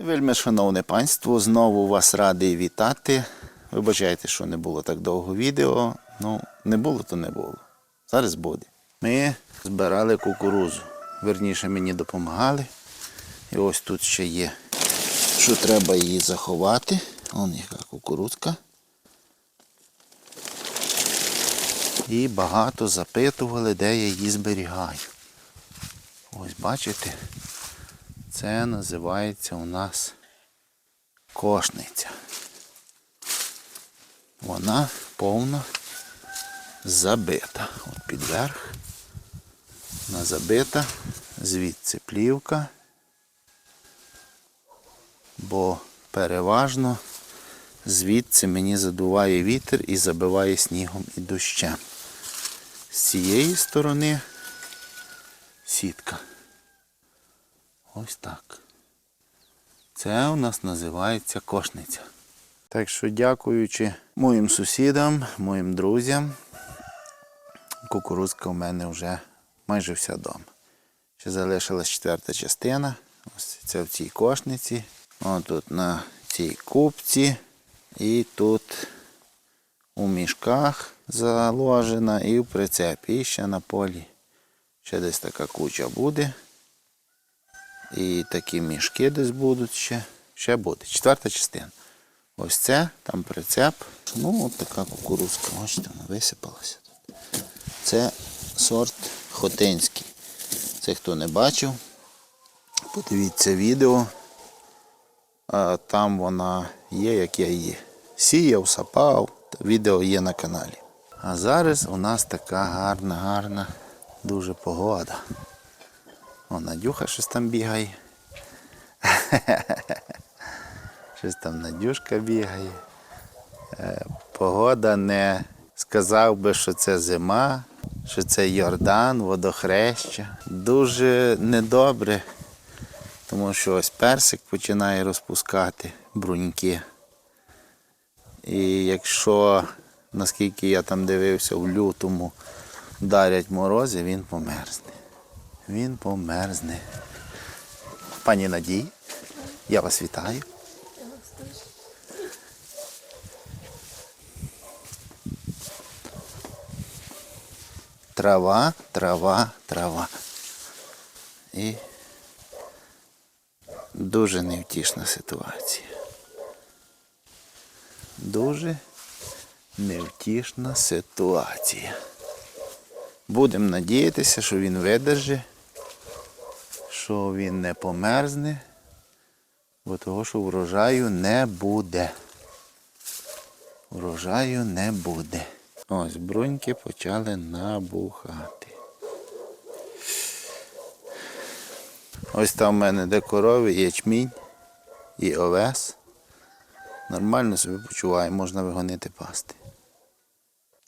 Вельми шановне панство, знову вас радий вітати. Вибачайте, що не було так довго відео. Ну, не було, то не було. Зараз буде. Ми збирали кукурузу. Верніше мені допомагали. І ось тут ще є, що треба її заховати. Вон яка кукурудзка. І багато запитували, де я її зберігаю. Ось бачите, це називається у нас кошниця. Вона повна забита. От підверх. Вона забита, звідси плівка. Бо переважно звідси мені задуває вітер і забиває снігом і дощем. З цієї сторони сітка. Ось так. Це у нас називається кошниця. Так що, дякуючи моїм сусідам, моїм друзям, кукурудзка у мене вже майже вся вдома. Ще залишилась четверта частина. Ось це в цій кошниці. Ось тут на цій купці. І тут у мішках заложена і в прицепі. І ще на полі. Ще десь така куча буде. І такі мішки десь будуть ще. Ще буде. Четверта частина. Ось це, там прицеп. Ну, от така кукурузка. Бачите, вона висипалася тут. Це сорт Хотинський. Це хто не бачив. Подивіться відео. Там вона є, як я її сіяв, сапав. Відео є на каналі. А зараз у нас така гарна, гарна, дуже погода. О, Надюха щось там бігає. Щось там Надюшка бігає. Е, Погода не сказав би, що це зима, що це Йордан, водохреща. Дуже недобре, тому що ось персик починає розпускати бруньки. І якщо, наскільки я там дивився, в лютому вдарять морози, він померзне. Він померзне. Пані Надій, я вас вітаю. Трава, трава, трава. І дуже невтішна ситуація. Дуже невтішна ситуація. Будемо надіятися, що він видержить, що він не померзне, бо того, що врожаю не буде. Врожаю не буде. Ось бруньки почали набухати. Ось там в мене де корови, ячмінь і овес. Нормально себе почуває, можна вигонити пасти.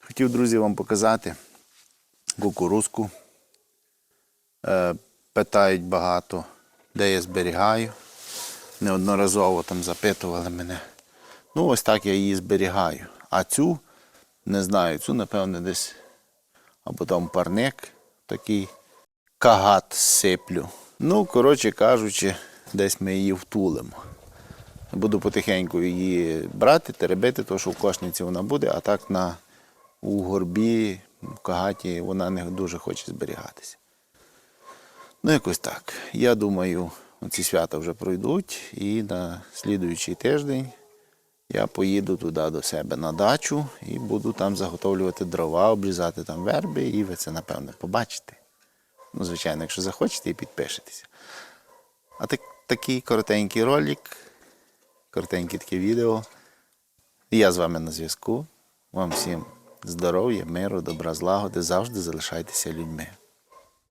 Хотів, друзі, вам показати кукурузку. Питають багато, де я зберігаю. Неодноразово там запитували мене. Ну, ось так я її зберігаю. А цю, не знаю, цю, напевне, десь або там парник такий кагат сиплю. Ну, коротше кажучи, десь ми її втулимо. Буду потихеньку її брати, теребити, тому що в кошниці вона буде, а так на, у горбі, в кагаті вона не дуже хоче зберігатися. Ну, якось так. Я думаю, ці свята вже пройдуть, і на слідуючий тиждень я поїду туди до себе на дачу і буду там заготовлювати дрова, обрізати там верби, і ви це, напевне, побачите. Ну, звичайно, якщо захочете і підпишетеся. А так, такий коротенький ролик, коротеньке таке відео. Я з вами на зв'язку. Вам всім здоров'я, миру, добра, злагоди. Завжди залишайтеся людьми.